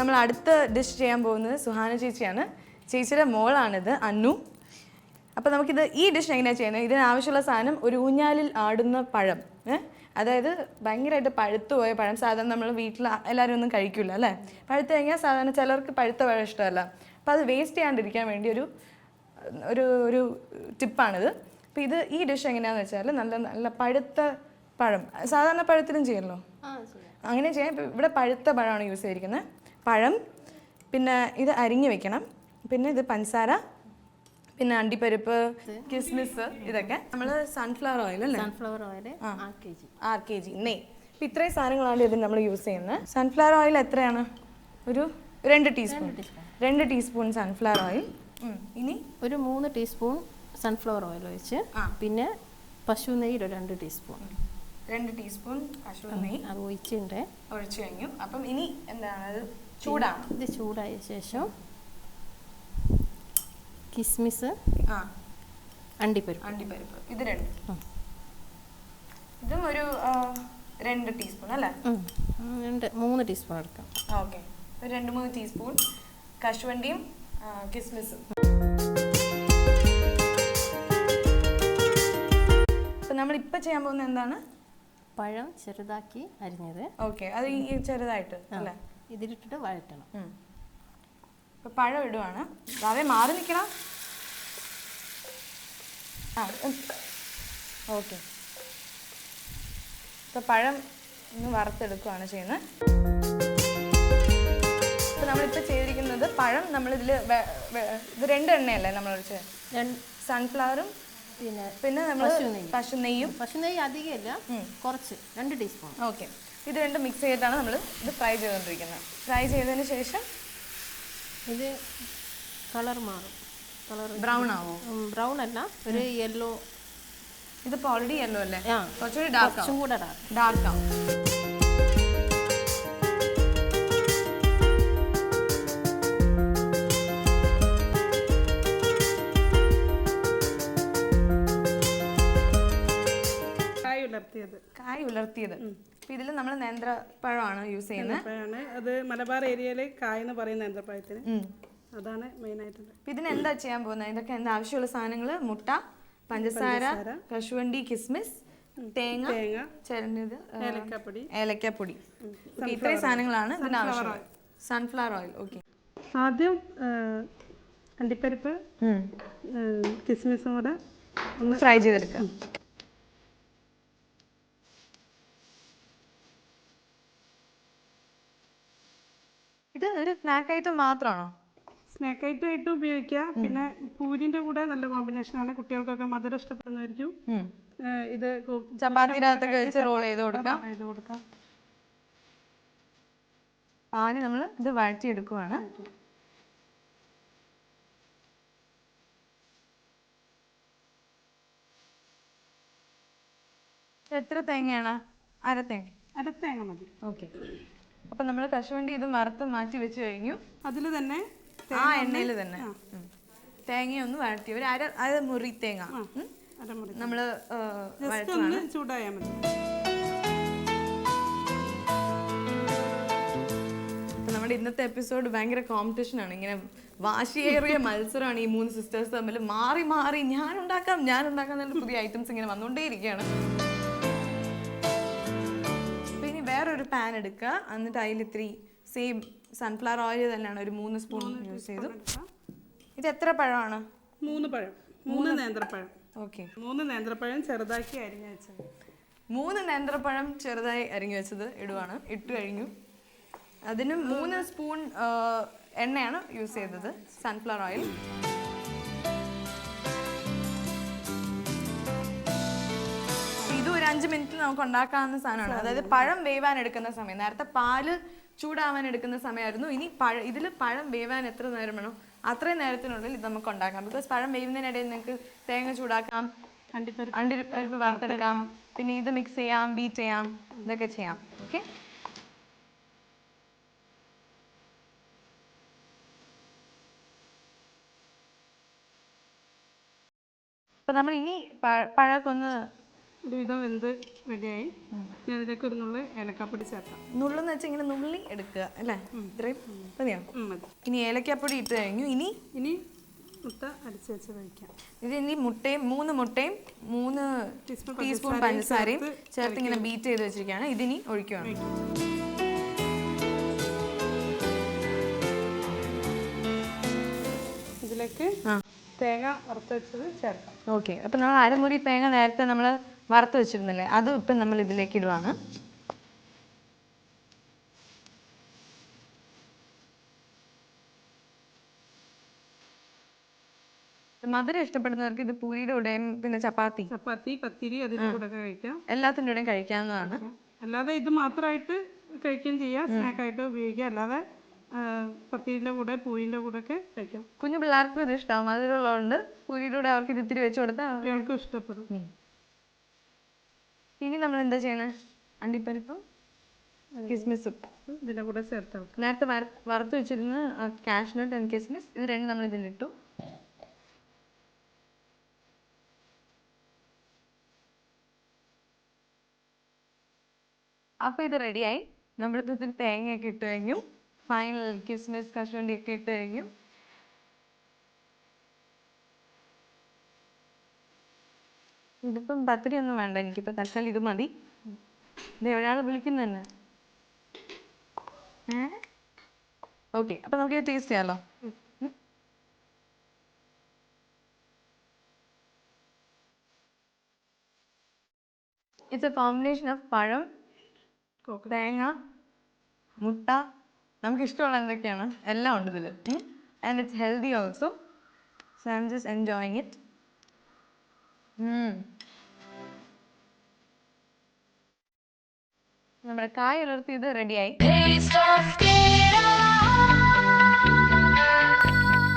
നമ്മൾ അടുത്ത ഡിഷ് ചെയ്യാൻ പോകുന്നത് സുഹാന ചേച്ചിയാണ്. ചേച്ചിയുടെ മോളാണിത് അന്നു. അപ്പോൾ നമുക്കിത് ഈ ഡിഷ് എങ്ങനെയാണ് ചെയ്യുന്നത്? ഇതിനാവശ്യമുള്ള സാധനം ഒരു ഊഞ്ഞാലിൽ ആടുന്ന പഴം അതായത് ഭയങ്കരമായിട്ട് പഴുത്തു പോയ പഴം. സാധാരണ നമ്മൾ വീട്ടിൽ എല്ലാവരും ഒന്നും കഴിക്കില്ല അല്ലേ? പഴുത്ത് കഴിഞ്ഞാൽ സാധാരണ ചിലർക്ക് പഴുത്ത പഴം ഇഷ്ടമല്ല. അപ്പോൾ അത് വേസ്റ്റ് ചെയ്യാണ്ടിരിക്കാൻ വേണ്ടി ഒരു ഒരു ഒരു ടിപ്പാണിത് അപ്പോൾ ഇത് ഈ ഡിഷ് എങ്ങനെയാണെന്ന് വെച്ചാൽ നല്ല നല്ല പഴുത്ത പഴം. സാധാരണ പഴത്തിലും ചെയ്യല്ലോ അങ്ങനെ ചെയ്യാം. ഇവിടെ പഴുത്ത പഴമാണ് യൂസ് ചെയ്തിരിക്കുന്നത്. പഴം പിന്നെ ഇത് അരിഞ്ഞു വെക്കണം. പിന്നെ ഇത് പഞ്ചസാര പിന്നെ അണ്ടിപ്പരിപ്പ് കിസ്മിസ് ഇതൊക്കെ. നമ്മൾ സൺഫ്ലവർ ഓയിൽ അല്ലേ? Sunflower oil R K G നെയ്. ഇപ്പം ഇത്രയും സാധനങ്ങളാണ് ഇതിന് നമ്മൾ യൂസ് ചെയ്യുന്നത് സൺഫ്ലവർ ഓയിൽ എത്രയാണ്? ഒരു രണ്ട് ടീസ്പൂൺ രണ്ട് ടീസ്പൂൺ സൺഫ്ലവർ ഓയിൽ ഇനി? ഒരു മൂന്ന് ടീസ്പൂൺ സൺഫ്ലവർ ഓയിൽ ഒഴിച്ച് പിന്നെ പശു നെയ്യ് ഒരു രണ്ട് ടീസ്പൂൺ രണ്ട് ടീസ്പൂൺ പശു നെയ്യ്. അത് ഒഴിച്ചിട്ടുണ്ട് ഒഴിച്ചു കഴിഞ്ഞു. അപ്പം ഇനി എന്താണ്? ചൂടാണ്? ഇത് ചൂടായ ശേഷം കിസ്മിസ് ആ. അണ്ടിപ്പരിപ്പ്. അണ്ടിപ്പരിപ്പ്. ഇത് രണ്ട്. ഇതും ഒരു രണ്ട് ടീസ്പൂൺ അല്ലേ? രണ്ട് മൂന്ന് ടീസ്പൂൺ എടുക്കാം. ഓക്കെ. ഒരു രണ്ട് മൂന്ന് ടീസ്പൂൺ കശുവണ്ടിയും കിസ്മിസും. ഇപ്പം നമ്മൾ ഇപ്പം ചെയ്യാൻ പോകുന്നത് എന്താണ്? പഴം ചെറുതാക്കി അരിഞ്ഞത്. ഓക്കെ. അത് ഈ ചെറുതായിട്ട് അല്ലേ? ഇതിലിട്ടിട്ട് വഴറ്റണം. ഇപ്പൊ പഴം ഇടുവാണ്. അതേ മാറി നിൽക്കണം. ആ ഓക്കെ. ഇപ്പൊ പഴം ഒന്ന് വറുത്തെടുക്കുകയാണ് ചെയ്യുന്നത് ഇപ്പം നമ്മളിപ്പോൾ ചെയ്തിരിക്കുന്നത് പഴം നമ്മളിതിൽ ഇത് രണ്ട് എണ്ണയല്ലേ നമ്മൾ സൺഫ്ലവറും പിന്നെ പിന്നെ നമ്മൾ പശു നെയ്യും. പശു നെയ്യ്. അധികമില്ല. കുറച്ച് രണ്ട് ടീസ്പൂൺ. ഓക്കെ. ഇത് രണ്ടും മിക്സ് ചെയ്തിട്ടാണ് നമ്മൾ ഇത് ഫ്രൈ ചെയ്തുകൊണ്ടിരിക്കുന്നത് ഫ്രൈ ചെയ്തതിന് ശേഷം ഇത് കളർ മാറും. കളർ ബ്രൗൺ ആവും? ബ്രൗൺ അല്ല ഒരു യെല്ലോ. ഇതിപ്പോൾ ഓൾറെഡി യെല്ലോ അല്ലേ? കുറച്ചുകൂടി ഡാർക്ക് കുറച്ചും കൂടെ dark. ഡാർക്ക് ആവും. കായ് ഉലർത്തിയത് കായ് ഉലർത്തിയത് അപ്പൊ ഇതിൽ നമ്മൾ നേന്ത്രപ്പഴമാണ് യൂസ് ചെയ്യുന്നത് അത് മലബാർ ഏരിയയിലെ കായ് എന്ന് പറയുന്ന നേന്ത്രപ്പഴത്തിന്. അതാണ് മെയിൻ ആയിട്ടുള്ളത് ഇതിന് എന്താ ചെയ്യാൻ പോകുന്നത് ഇതൊക്കെ എന്താ ആവശ്യമുള്ള സാധനങ്ങൾ മുട്ട പഞ്ചസാര കശുവണ്ടി കിസ്മിസ് തേങ്ങ തേങ്ങ ചിരണ്ടത് ഏലക്കപ്പൊടി. ഏലക്കപ്പൊടി. ഇത്രയും സാധനങ്ങളാണ് ഇതിന് ആവശ്യം സൺഫ്ലവർ ഓയിൽ ഓക്കെ ആദ്യം അണ്ടിപ്പരിപ്പ് കിസ്മിസും കൂടെ ഒന്ന് ഫ്രൈ ചെയ്തെടുക്കാം. സ്നാക്ക് ആയിട്ട് മാത്രമാണോ സ്നാക്ക് ഐറ്റം ആയിട്ട് ഉപയോഗിക്കുക പിന്നെ പൂരിന്റെ കൂടെ നല്ല കോമ്പിനേഷൻ ആണ്. കുട്ടികൾക്കൊക്കെ മധുരം ഇഷ്ടപ്പെടുന്നതായിരിക്കും. ഇത് ചപ്പാത്തിനകത്തൊക്കെ വെച്ച് റോൾ ചെയ്ത് കൊടുക്കാം. ഇത് കൊടുക്കാം. ആദ്യം നമ്മൾ ഇത് വഴറ്റിയെടുക്കുവാണ്. എത്ര തേങ്ങയാണ്? അര തേങ്ങ. അര തേങ്ങ മതി. ഓക്കെ. അപ്പൊ നമ്മൾ കശുവണ്ടി ഇത് വറുത്ത് മാറ്റി വെച്ച് കഴിഞ്ഞു. അതിൽ തന്നെ ആ എണ്ണയിൽ തന്നെ. തേങ്ങയൊന്ന് തേങ്ങ ഒന്ന് വഴറ്റി. ഒരു അര അര മുറി തേങ്ങ. നമ്മൾ ചൂടായാൽ മതി. നമ്മുടെ ഇന്നത്തെ എപ്പിസോഡ് ഭയങ്കര കോമ്പറ്റീഷൻ ആണ് ഇങ്ങനെ വാശിയേറിയ മത്സരമാണ് ഈ മൂന്ന് സിസ്റ്റേഴ്സ് തമ്മിൽ മാറി മാറി ഞാൻ ഉണ്ടാക്കാം ഞാൻ ഉണ്ടാക്കാം എന്നുള്ള പുതിയ ഐറ്റംസ് ഇങ്ങനെ വന്നുകൊണ്ടേയിരിക്കുകയാണ് പാൻ എടുക്കുക എന്നിട്ട് അതിൽ ഇത്തിരി സെയിം സൺഫ്ലവർ ഓയിൽ തന്നെയാണ് ഒരു മൂന്ന് സ്പൂൺ യൂസ് ചെയ്തു. ഇത് എത്ര പഴമാണ്? മൂന്ന് പഴം. മൂന്ന് നേന്ത്രപ്പഴം. ഓക്കെ മൂന്ന് നേന്ത്രപ്പഴം ചെറുതാക്കി അരിഞ്ഞു വെച്ചത്. മൂന്ന് നേന്ത്രപ്പഴം ചെറുതായി അരിഞ്ഞു വെച്ചത് ഇടുവാണ്. ഇട്ട് കഴിഞ്ഞു. അതിന് മൂന്ന് സ്പൂൺ എണ്ണയാണ് യൂസ് ചെയ്തത്. സൺഫ്ലവർ ഓയിൽ അഞ്ച് മിനിറ്റ് നമുക്ക് ഉണ്ടാക്കാവുന്ന സാധനമാണ് അതായത് പഴം വേവാൻ എടുക്കുന്ന സമയം. നേരത്തെ പാൽ ചൂടാവാൻ എടുക്കുന്ന സമയമായിരുന്നു. ഇനി പഴ ഇതിൽ പഴം വേവാൻ എത്ര നേരം വേണം അത്രയും നേരത്തിനുള്ളിൽ ഇത് നമുക്ക് ഉണ്ടാക്കാം. ബിക്കോസ് പഴം വേവുന്നതിനിടയിൽ നിങ്ങൾക്ക് തേങ്ങ ചൂടാക്കാം അണ്ടിപ്പരിപ്പ് വറുത്തെടുക്കാം പിന്നെ ഇത് മിക്സ് ചെയ്യാം ബീറ്റ് ചെയ്യാം ഇതൊക്കെ ചെയ്യാം. ഓക്കെ അപ്പൊ നമ്മൾ ഇനി പ- പഴമൊക്കെ ഒന്ന് ഒരുവിധം വെന്ത് റെഡിയായി ഞാൻ ഇതിലേക്ക് ഒരു നുള്ളി ഏലക്കാപ്പൊടി ചേർക്കാം. നുള്ളെന്ന് വെച്ചാൽ ഇങ്ങനെ നുള്ളി എടുക്കുക അല്ലേ? ഇത്രയും മതി. ഇനി ഏലക്കാപ്പൊടി ഇട്ട് കഴിഞ്ഞു. ഇനി ഇനി മുട്ട അടിച്ച് വെച്ച് കഴിക്കാം ഇത് ഇനി മുട്ടയും മൂന്ന് മുട്ടയും മൂന്ന് ടീസ്പൂൺ ടീസ്പൂൺ പഞ്ചസാരയും ചേർത്ത് ഇങ്ങനെ ബീറ്റ് ചെയ്ത് വെച്ചിരിക്കുകയാണ്. ഇതിനി ഒഴിക്കുകയാണ് ഇതിലേക്ക് തേങ്ങ വറുത്ത് വെച്ചത് ചേർക്കാം. ഓക്കെ. അപ്പം നമ്മൾ അരമുറി തേങ്ങ നേരത്തെ നമ്മൾ വറുത്ത് വെച്ചിരുന്നില്ലേ? അതും ഇപ്പം നമ്മൾ ഇതിലേക്ക് ഇടുവാണ്. മധുരം ഇഷ്ടപ്പെടുന്നവർക്ക് ഇത് പൂരിയുടെ കൂടെയും പിന്നെ ചപ്പാത്തി. ചപ്പാത്തി പത്തിരി അതിന്റെ കൂടെ കഴിക്കാം. എല്ലാത്തിന്റെ കൂടെയും കഴിക്കാവുന്നതാണ്. അല്ലാതെ ഇത് മാത്രമായിട്ട് കഴിക്കുകയും ചെയ്യാം സ്നാക്കായിട്ട് ഉപയോഗിക്കാം. അല്ലാതെ പത്തിരിന്റെ കൂടെ പൂരിന്റെ കൂടെ ഒക്കെ കഴിക്കാം. കുഞ്ഞു പിള്ളേർക്കും ഇത് ഇഷ്ടമാവും മധുരമുള്ളതുകൊണ്ട് പൂരിയുടെ കൂടെ അവർക്ക് ഇത് ഇത്തിരി വെച്ച് കൊടുത്താൽ ഇഷ്ടപ്പെടും. ഇനി നമ്മൾ എന്താ ചെയ്യണേ? അണ്ടിപ്പരിപ്പും കിസ്മിസും ഇതിന്റെ കൂടെ ചേർത്താൽ നേരത്തെ വറുത്ത് വെച്ചിരുന്ന കാഷ്നട്ട് ആൻഡ് കിസ്മിസ് ഇത് രണ്ടും നമ്മൾ ഇതിലിട്ടു അപ്പോൾ ഇത് റെഡിയായി നമ്മളിത് തേങ്ങയൊക്കെ ഇട്ട് കഴിഞ്ഞു. ഫൈനൽ കിസ്മിസ് കശുവണ്ടി ഒക്കെ ഇട്ട് കഴിഞ്ഞു. ഇതിപ്പം ഒന്നും വേണ്ട. എനിക്കിപ്പോൾ തൽക്കാലം ഇത് മതി. ഇതേ ഒരാൾ വിളിക്കുന്നുണ്ട് ഓക്കെ അപ്പം നമുക്ക് ടേസ്റ്റ് ചെയ്യാമല്ലോ ഇറ്റ്സ് എ കോമ്പിനേഷൻ ഓഫ് പഴം തേങ്ങ മുട്ട. നമുക്ക് ഇഷ്ടമുള്ള എന്തൊക്കെയാണ്? എല്ലാം ഉണ്ട് ഇതിൽ and it's healthy also so I'm just enjoying it നമ്മുടെ കായ ഉലർത്തി ഇത് റെഡിയായി.